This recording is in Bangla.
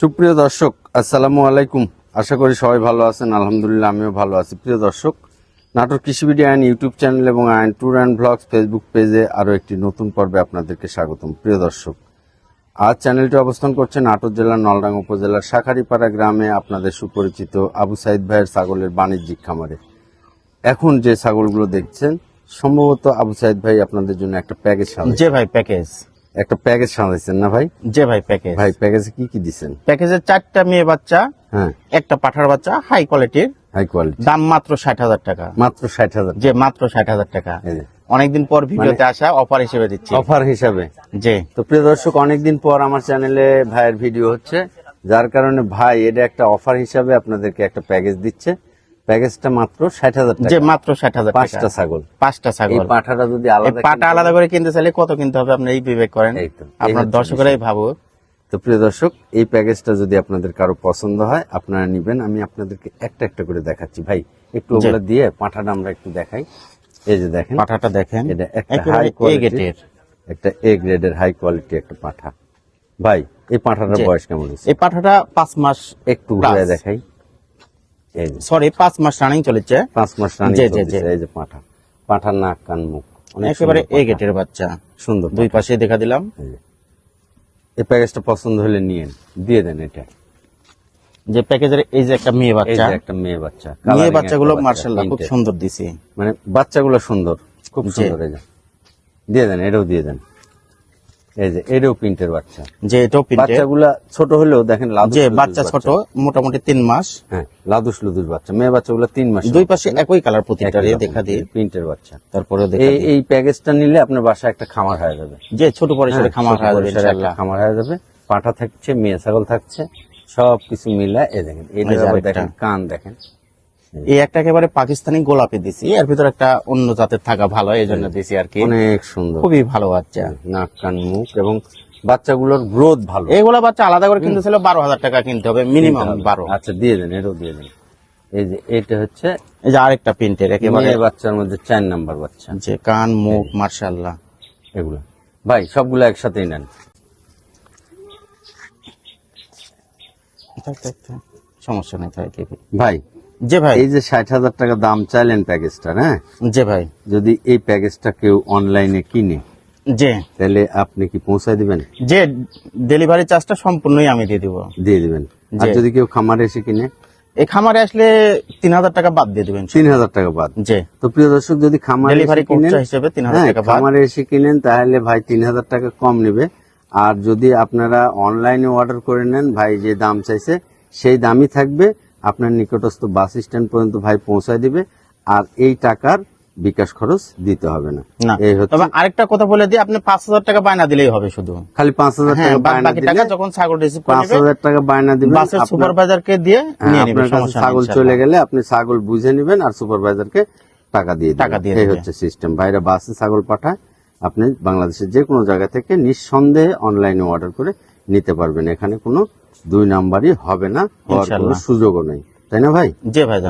সুপ্রিয় দর্শক, আসসালামু আলাইকুম। আশা করি সবাই ভালো আছেন, আলহামদুলিল্লাহ আমিও ভালো আছি। প্রিয় দর্শক, নাটোর কৃষিবিডি আইন ইউটিউব চ্যানেল এবং আইন ট্যুর অ্যান্ড ব্লগস ফেসবুক পেজে আরও একটি নতুন পর্বে আপনাদেরকে স্বাগতম। প্রিয় দর্শক, আজ চ্যানেলটি অবস্থান করছে নাটোর জেলার নলডাঙ্গা উপজেলার শাখারিপাড়া গ্রামে আপনাদের সুপরিচিত আবু সাইদ ভাইয়ের ছাগলের বাণিজ্যিক খামারে। এখন যে ছাগলগুলো দেখছেন, সম্ভবত আবু সাইদ ভাই আপনাদের জন্য একটা প্যাকেজ যে ভাই, প্যাকেজ। একটা প্যাকেজ সাজাইছেন না ভাই? যে ভাই প্যাকেজ ভাই প্যাকেজে কি কি দিছেন? প্যাকেজের চারটা মেয়ে বাচ্চা হ্যাঁ। একটা পাঠার বাচ্চা হাই কোয়ালিটির হাই কোয়ালিটি দাম মাত্র ষাট হাজার টাকা। মাত্র ষাট হাজার যে মাত্র ষাট হাজার টাকা। অনেকদিন পর ভিডিওতে আসা অফার হিসেবে দিচ্ছি। অফার হিসাবে। যে তো প্রিয় দর্শক অনেকদিন পর আমার চ্যানেলে ভাইয়ের ভিডিও হচ্ছে। যার কারণে ভাই এটা একটা অফার হিসাবে আপনাদেরকে একটা প্যাকেজ দিচ্ছে। প্যাকেজটা মাত্র ষাট হাজার যে মাত্র ষাট হাজার পাঁচটা ছাগল। পাঁচটা ছাগল। পাঠাটা যদি আলাদা পাটা আলাদা করে কিনতে চাইলে কত কিনতে হবে? আপনি এই বিবেক করেন। আপনার দর্শকরাই ভাবো তো প্রিয় দর্শক এই প্যাকেজটা যদি আপনাদের কারও পছন্দ হয় আপনারা নিবেন। আমি আপনাদেরকে একটা একটা করে দেখাচ্ছি। ভাই একটু ওগুলো দিয়ে পাঠাটা আমরা একটু দেখাই। এই যে দেখেন পাঠাটা দেখেন। এটা একটা হাই কোয়ালিটির একটা এ গ্রেডের হাই কোয়ালিটি একটা পাঠা। ভাই এই পাঠাটার বয়স কেমন এই পাঠাটা পাঁচ মাস একটু। ঘুরে দেখাই। সরি পাঁচ মাস রানিং চলেছে। পাঁচ মাস রানিং। এই যে পাঠা। পাঠার নাক কান মুখ একেবারে এ গেটের বাচ্চা। সুন্দর দুই পাশে দেখা দিলাম। এই প্যাকেজটা পছন্দ হলে নিয়েন। দিয়ে দেন এটা। যে প্যাকেজের এই যে একটা মেয়ে বাচ্চা। একটা মেয়ে বাচ্চা। মেয়ে বাচ্চাগুলো মার্শাল্লাহ খুব সুন্দর দিছে। মানে বাচ্চাগুলো সুন্দর খুব সুন্দর এই যে। দিয়ে দেন এটাও দিয়ে দেন। এই যে এটাও প্রিন্টের বাচ্চা। যে এটাও বাচ্চাগুলা ছোট হলেও দেখেন যে বাচ্চা ছোট মোটামুটি তিন মাস। হ্যাঁ লাদুস লুদুস বাচ্চা। মেয়ে বাচ্চাগুলো তিন মাস দুই পাশে একই কালার প্রতিটা দেখা দিই প্রিন্টের বাচ্চা। তারপরে এই এই প্যাকেজটা নিলে আপনার বাসায় একটা খামার হয়ে যাবে। যে ছোট পরিসরে হ্যাঁ, খামার হয়ে যাবে ইনশাআল্লাহ। খামার হয়ে যাবে। পাঠা থাকছে মেয়ে ছাগল থাকছে। সবকিছু মিলা এ দেখেন আরেকটা। দেখেন কান দেখেন। এই একটা একেবারে পাকিস্তানি গোলাপি দিছি এর ভিতরে একটা অন্য জাতের থাকা ভালো এই জন্য দিছি আর কি। অনেক সুন্দর। খুবই ভালো বাচ্চা। নাক কান মুখ এবং বাচ্চাগুলোর গ্রোথ ভালো। এইগুলা বাচ্চা আলাদা করে কিনতে ছিল বারো হাজার টাকা কিনতে হবে মিনিমাম বারো। আচ্ছা দিয়ে দেন এটাও দিয়ে দেন। এই যে এটা হচ্ছে এই যে আরেকটা প্রিন্টের একেবারে বাচ্চার মধ্যে চার নাম্বার বাচ্চা। যে কান মুখ মার্শাল্লাহ এগুলো। ভাই সবগুলো একসাথেই নেন। সমস্যা নেই ভাই যে ভাই। এই যে ষাট হাজার টাকা দাম চাইলেন প্যাকেজটার হ্যাঁ যে ভাই। যদি এই প্যাকেজটা কেউ অনলাইনে কিনে যে তাহলে আপনি কি পৌঁছায় দিবেন? যে ডেলিভারি চার্জটা সম্পূর্ণই আমি দিয়ে দিব। দিয়ে দিবেন। আর যদি কেউ খামারে এসে কিনে? এই খামারে আসলে তিন হাজার টাকা বাদ দিয়ে দিবেন। তিন হাজার টাকা বাদ। যে তো প্রিয় দর্শক যদি খামারে হিসেবে তিন হাজার হ্যাঁ টাকা খামারে এসে কিনেন তাহলে ভাই তিন হাজার টাকা কম নেবে। আর যদি আপনারা অনলাইনে অর্ডার করে নেন ভাই যে দাম চাইছে সেই দামই থাকবে। আপনার নিকটস্থ বাস স্ট্যান্ড পর্যন্ত ভাই পৌঁছায় দিবে আর এই টাকার বিকাশ খরচ দিতে হবে না। এই হচ্ছে তবে আরেকটা কথা বলে দিই আপনি পাঁচ হাজার টাকা বায়না দিলেই হবে শুধু। খালি পাঁচ হাজার হ্যাঁ টাকা বায়না দিলে যখন ছাগল রিসিভ পাঁচ হাজার টাকা বায়না দিবেন বাসের সুপারভাইজারকে দিয়ে হ্যাঁ, আপনার কাছে ছাগল চলে গেলে আপনি ছাগল বুঝে নেবেন আর সুপারভাইজারকে টাকা দিয়ে টাকা দিবেন। দিয়ে এই হচ্ছে সিস্টেম বাইরে বাসে ছাগল পাঠায় আপনি বাংলাদেশের যে কোনো জায়গা থেকে নিঃসন্দেহে অনলাইনে অর্ডার করে নিতে পারবেন। এখানে কোনো দুই নাম্বারই হবে না হওয়ার কোনো সুযোগও নেই। তাই না ভাই? জি ভাই আচ্ছা।